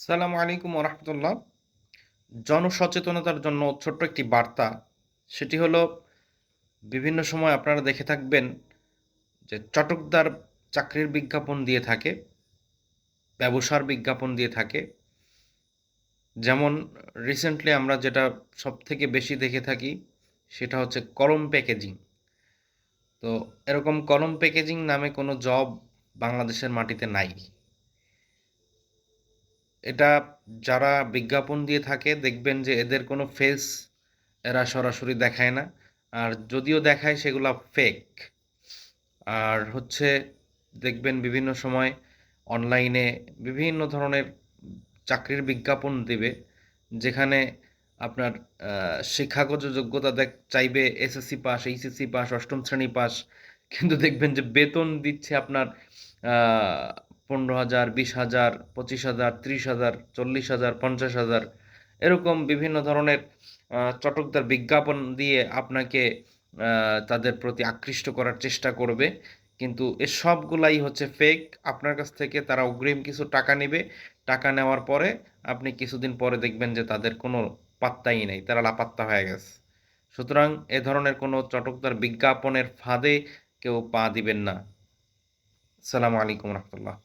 সালামু আলাইকুম রহমতুল্লাহ জনসচেতনতার জন্য ছোট্ট একটি বার্তা, সেটি হলো, বিভিন্ন সময় আপনারা দেখে থাকবেন যে চটকদার চাকরির বিজ্ঞাপন দিয়ে থাকে, ব্যবসার বিজ্ঞাপন দিয়ে থাকে। যেমন রিসেন্টলি আমরা যেটা সব থেকে বেশি দেখে থাকি, সেটা হচ্ছে কলম প্যাকেজিং তো এরকম কলম প্যাকেজিং নামে কোনো জব বাংলাদেশের মাটিতে নাই। এটা যারা বিজ্ঞাপন দিয়ে থাকে দেখবেন যে এদের কোনো ফেস এরা সরাসরি দেখায় না। আর যদিও দেখায় সেগুলো ফেক আর হচ্ছে দেখবেন বিভিন্ন সময় অনলাইনে বিভিন্ন ধরনের চাকরির বিজ্ঞাপন দেবে, যেখানে আপনার শিক্ষাগত যোগ্যতা দেখ, চাইবে এসএসসি পাস এইচএসসি পাস অষ্টম শ্রেণি পাস কিন্তু দেখবেন যে বেতন দিচ্ছে আপনার পনেরো হাজার, বিশ হাজার, পঁচিশ হাজার, ত্রিশ হাজার, চল্লিশ হাজার, পঞ্চাশ হাজার এরকম বিভিন্ন ধরনের চটকদার বিজ্ঞাপন দিয়ে আপনাকে তাদের প্রতি আকৃষ্ট করার চেষ্টা করবে। কিন্তু এ সবগুলাই হচ্ছে ফেক আপনার কাছ থেকে তারা অগ্রিম কিছু টাকা নেবে। টাকা নেওয়ার পরে আপনি কিছুদিন পরে দেখবেন যে তাদের কোনো পাত্তাই নেই। তারা লাপাত্তা হয়ে গেছে। সুতরাং এ ধরনের কোনো চটকদার বিজ্ঞাপনের ফাঁদে কেউ পা দিবেন না। সালামু আলাইকুম রহমতুল্লাহ।